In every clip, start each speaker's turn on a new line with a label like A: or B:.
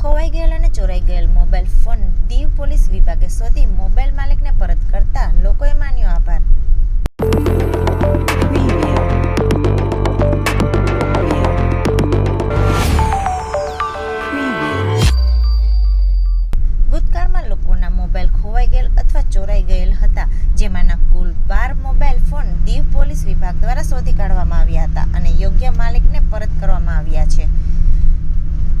A: ખોવાઈ ગયેલ અને ચોરાઈ ગયેલ મોબાઈલ ફોન દીવ પોલીસ વિભાગે શોધી મોબાઈલ માલિકને પરત કરતા લોકોએ માન્યો આભાર. ભૂતકાળમાં લોકોના મોબાઈલ ખોવાઈ ગયેલ અથવા ચોરાઈ ગયેલ હતા, જેમાંના કુલ બાર મોબાઈલ ફોન દીવ પોલીસ વિભાગ દ્વારા શોધી કાઢવામાં આવ્યા હતા અને યોગ્ય માલિકને પરત કરવામાં આવ્યા છે.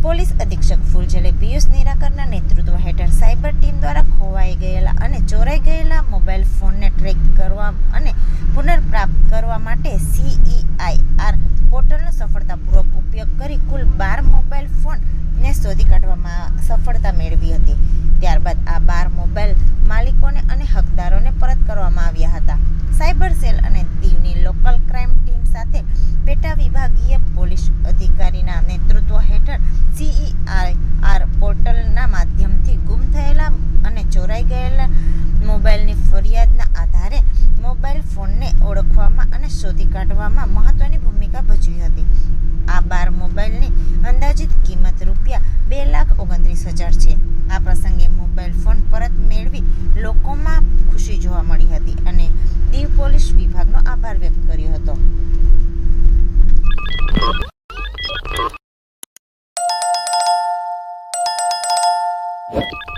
A: પોલીસ અધિક્ષક ફૂલજલે પિયુષ નિરાકરના નેતૃત્વ હેઠળ સાયબર ટીમ દ્વારા ખોવાઈ ગયેલા અને ચોરાઈ ગયેલા મોબાઈલ ફોનને ટ્રેક કરવા અને પુનર્પ્રાપ્ત કરવા માટે સીઈઆઈઆર પોર્ટલનો સફળતાપૂર્વક ઉપયોગ કરી કુલ બાર મોબાઈલ ફોનને શોધી કાઢવામાં સફળતા મેળવી હતી. ત્યારબાદ આ બાર મોબાઈલ માલિકોને અને હકદારોને પરત કરવામાં આવ્યા હતા. સાયબર સેલ અને દીવની લોકલ ક્રાઇમ ટીમ સાથે પેટા વિભાગીય પોલીસ અધિકારીના નેતૃત્વ મોબાઈલ, મોબાઈલની ફરિયાદના આધારે મોબાઈલ ફોનને ઓળખવામાં અને શોધી કાઢવામાં મહત્ત્વની ભૂમિકા ભજવી હતી આ બાર મોબાઈલની અંદાજિત કિંમત રૂપિયા બે લાખ ઓગણત્રીસ હજાર છે આ પ્રસંગે મોબાઈલ ફોન પરત મેળવી લોકોમાં ખુશી જોવા મળી હતી અને દીવ પોલીસ વિભાગનો આભાર વ્યક્ત કર્યો હતો What?